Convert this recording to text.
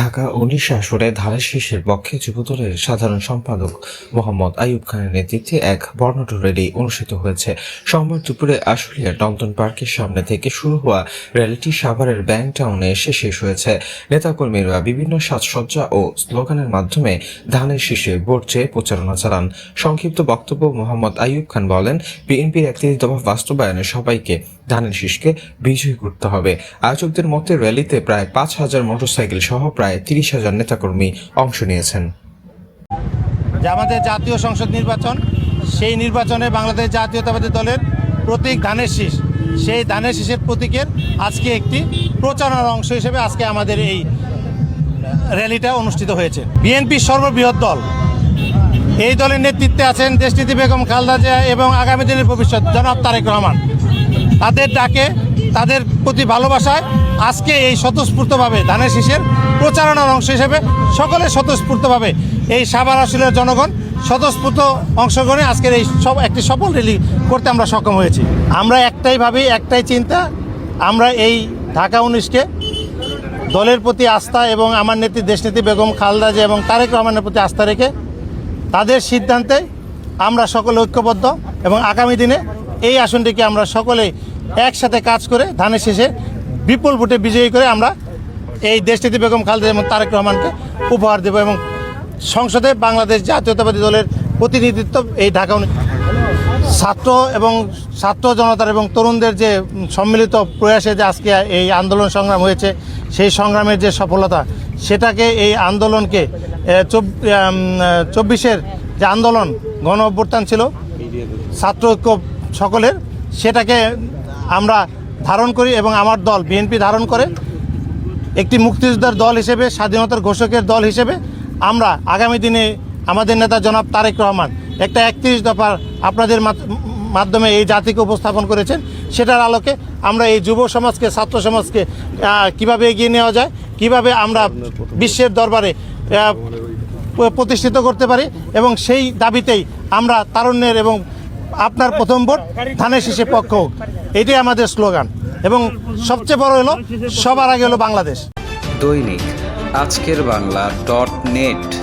ঢাকা উনিশ আসরে ধানের শীষের পক্ষে যুবদলের সাধারণ সম্পাদক মোহাম্মদ আইয়ুব খানের নেতৃত্বে এক বর্ণাঢ্য র্যালি অনুষ্ঠিত হয়েছে। সোমবার দুপুরে আশুলিয়া টমটন পার্কের সামনে থেকে শুরু হওয়া র্যালিটি সাভারের ব্যাংক টাউনে এসে শেষ হয়েছে। নেতাকর্মীরা বিভিন্ন সাজসজ্জা ও স্লোগানের মাধ্যমে ধানের শীষে ভোট চেয়ে প্রচারণা চালান। সংক্ষিপ্ত বক্তব্য মোহাম্মদ আইয়ুব খান বলেন, বিএনপির একত্রিশ দফা বাস্তবায়নে সবাইকে ধানের শীষকে বিজয়ী করতে হবে। আয়োজকদের মতে, র্যালিতে প্রায় পাঁচ হাজার মোটরসাইকেল সহ প্রায় তিরিশ হাজার নেতাকর্মী অংশ নিয়েছেন। যে আমাদের জাতীয় সংসদ নির্বাচন, সেই নির্বাচনে বাংলাদেশ জাতীয়তাবাদী দলের প্রতীক ধানের শীষ। সেই ধানের শীষের প্রতীকের আজকে একটি প্রচারণার অংশ হিসেবে আজকে আমাদের এই র্যালিটা অনুষ্ঠিত হয়েছে। বিএনপির সর্ববৃহৎ দল। এই দলের নেতৃত্বে আছেন দেশনীতি বেগম খালদা জিয়া এবং আগামী দিনের ভবিষ্যৎ জনাব তারেক রহমান। তাদের ডাকে, তাদের প্রতি ভালোবাসায় আজকে এই স্বতঃস্ফূর্তভাবে ধানের শীষের প্রচারণার অংশ হিসেবে সকলে স্বতঃস্ফূর্তভাবে এই সাভার আসলের জনগণ স্বতঃস্ফূর্ত অংশগ্রহণে আজকের এই সব, একটি সফল র্যালি করতে আমরা সক্ষম হয়েছি। আমরা একটাই ভাবি, একটাই চিন্তা, আমরা এই ঢাকা উনিশকে দলের প্রতি আস্থা এবং আমার নেত্রী, দেশনেত্রী বেগম খালদা জিয়া এবং তারেক রহমানের প্রতি আস্থা রেখে তাদের সিদ্ধান্তে আমরা সকলে ঐক্যবদ্ধ এবং আগামী দিনে এই আসনটিকে আমরা সকলে একসাথে কাজ করে ধানের শেষে বিপুল ভোটে বিজয়ী করে আমরা এই দেশটিতে বেগম খালেদা এবং তারেক রহমানকে উপহার দেব এবং সংসদে বাংলাদেশ জাতীয়তাবাদী দলের প্রতিনিধিত্ব এই ঢাকা ছাত্র এবং ছাত্র জনতার এবং তরুণদের যে সম্মিলিত প্রয়াসে যে আজকে এই আন্দোলন সংগ্রাম হয়েছে, সেই সংগ্রামের যে সফলতা, সেটাকে এই আন্দোলনকে চব্বিশের যে আন্দোলন গণ অভ্যুত্থান ছিল, ছাত্র সকলের, সেটাকে আমরা ধারণ করি এবং আমার দল, বিএনপি ধারণ করে, একটি মুক্তিযোদ্ধার দল হিসেবে, স্বাধীনতার ঘোষকের দল হিসেবে আমরা আগামী দিনে আমাদের নেতা জনাব তারেক রহমান একটা একত্রিশ দফার আপনাদের মাধ্যমে এই জাতিকে উপস্থাপন করেছেন। সেটার আলোকে আমরা এই যুব সমাজকে, ছাত্র সমাজকে কীভাবে এগিয়ে নেওয়া যায়, কীভাবে আমরা বিশ্বের দরবারে প্রতিষ্ঠিত করতে পারি এবং সেই দাবিতেই আমরা তারুণ্যের এবং আপনার প্রথম ভোট ধানের শীষে পক্ষ এটাই আমাদের স্লোগান। এবং সবচেয়ে বড় হলো, সবার আগে হলো বাংলাদেশ। দৈনিক আজকের বাংলা ডট নেট।